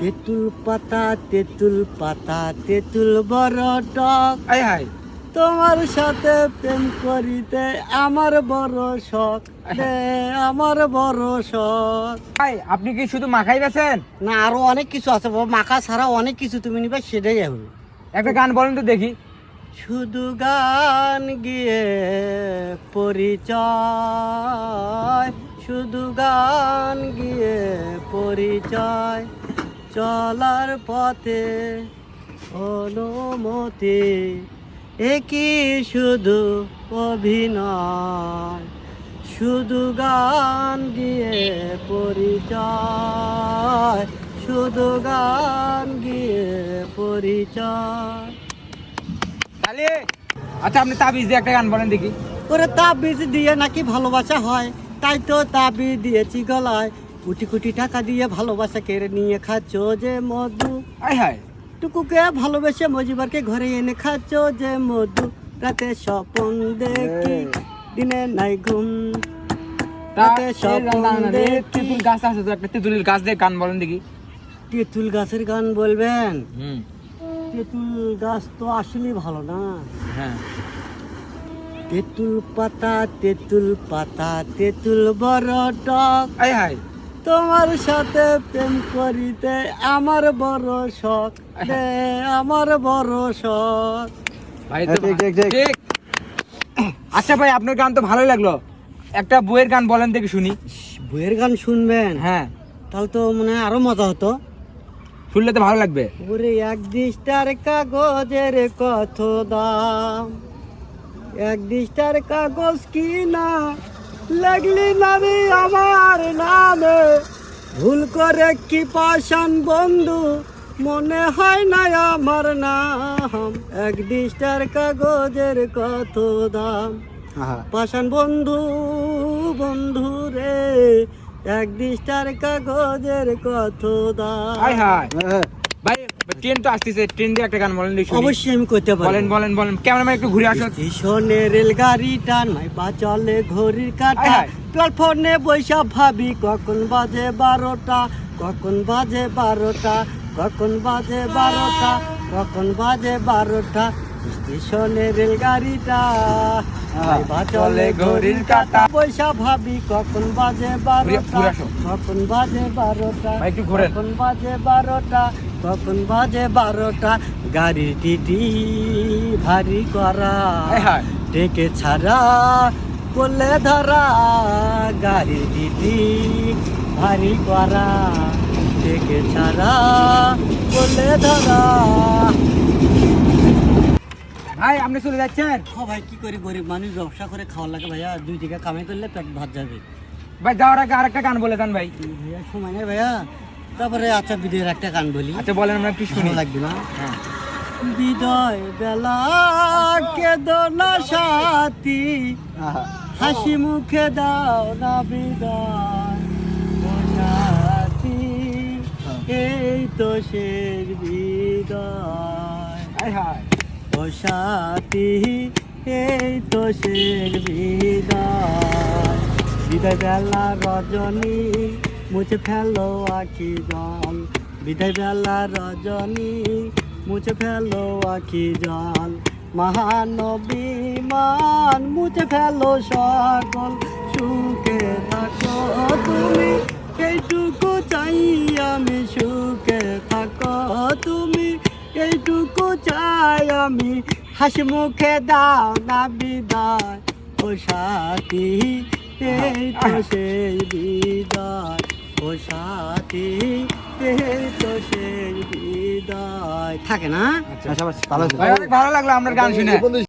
তেঁতুল পাতা তেঁতুল পাতা তেঁতুল বড় টক আই হাই। তোমার সাথে প্রেম করিতে আমার বড় শখ। রে আমার বড় শখ। ভাই আপনি কি শুধু মাখাই বেছেন? না আরও অনেক কিছু আছে বাবা। মাখা ছাড়া অনেক কিছু তুমি নিবে সেটাই হবে। একটা গান বলেন তো দেখি। শুধু গান গিয়ে পরিচয়। শুধু গান গিয়ে পরিচয়। চলার পথে অনুমতি একই শুধু অভিনয়? শুধু গান গিয়ে পরিচয় শুধু গান গিয়ে পরিচয়। তাহলে আচ্ছা আপনি তাবিজ দিয়ে একটা গান বলেন দেখি। ওরে তাবিজ দিয়ে নাকি ভালোবাসা হয়? তাই তো তাবিজ দিয়েছি গলায়। কোটি কোটি টাকা দিয়ে ভালোবাসা কেড়ে নিয়ে খাচ্ছ যে মধু। আই হাই টুকুকে ভালোবেসে মজিবারকে ঘরে এনে খাচ্ছ যে মধু। রাতে স্বপন দেখি দিনে নাই ঘুম। রাতে স্বপন দেখি। তেঁতুল গাছ আছে তো একটা তেঁতুলের গাছ দিয়ে গান বলেন দেখি। তেঁতুল গাছের গান বলবেন? হুম। তেঁতুল গাছ তো আসলেই ভালো না। হ্যাঁ। তেঁতুল পাতা তেঁতুল পাতা তেঁতুল বড় টক। আই হাই তোমার সাথে প্রেম করিতে আমার বড় শখ। রে আমার বড় শখ। ভাই তো ঠিক আচ্ছা ভাই আপনার গান তো ভালোই লাগল। একটা বইয়ের গান বলেন দেখি শুনি। বইয়ের গান শুনবেন? হ্যাঁ। তাহলে তো মনে হয় আরও মজা হতো। শুনলে তো ভালো লাগবে। ওরে এক দিশটার কাগজের কত দাম? এক দিশটার কাগজ কি না লাগলি নাবি আমার নামে। ভুল করে কি পাশান বন্ধু? মনে হয় না আমার নাম। এক ডিস্টার কাগজের কত দাম? পাশান বন্ধু বন্ধু রে। এক ডিস্টার কাগজের কত দাম? হাই ভাই ট্রেন তো আসতেছে ট্রেন দিয়ে একটা গান বলেন দেখি অবশ্যই আমি করতে পারি বলেন বলেন বলেন ক্যামেরাম্যান একটু ঘুরে আসুন। স্টেশনে রেলগাড়িটা নাই বা চলে ঘড়ির কাটা। প্ল্যাটফর্মে বৈশা ভাবি কখন বাজে বারোটা কখন বাজে বারোটা কখন বাজে বারোটা কখন বাজে বারোটা। স্টেশনে রেলগাড়িটা নাই বা চলে ঘড়ির কাটা পয়সা ভাবি কখন বাজে বারোটা কখন বাজে বারোটা। কখন বাজে বারোটা কখন বাজে বারোটা গাড়ি টিটি ভারী করা হায় হায়। ডেকে ছাড়া করলে ধরা গাড়ি টিটি ভারী করা ডেকে ছাড়া করলে ধরা ভাই আপনি চলে যাচ্ছেন? ও ভাই কি করি? গরিব মানুষ ব্যবসা করে খাওয়া লাগে ভাইয়া। দুই টাকা কামাই করলে পেট ভাত যাবে। ভাই যাওয়ার আগে আরেকটা গান বলে দেন ভাই। ভাইয়া সময় নেই ভাইয়া। তারপরে আচ্ছা বিদের একটা গান বলি। আচ্ছা বলেন আমরা একটু শুনি? লাগবে না? হ্যাঁ। বিদয় বেলা কেদনা সাথী। হাসি মুখে দাও না বিদায়। সাথী এই তো শের বিদায়। হাই ও সাথী এই তো শের বিদায়। বিদায় বেলা রজনী, মুছে ফেলো আখি জল। বিদায় বেলা রজনী, মুছে ফেলো আখি জল। মহানবী মান, মুছে ফেলো সকল সুখে থাকো। আমি হাসি মুখে দাও না বিদায় ও সাথী এই তো সেই বিদায় ও সাথী এই তো সেই বিদায়। থাকে না? ভাই ভালো লাগল আপনার গান শুনে।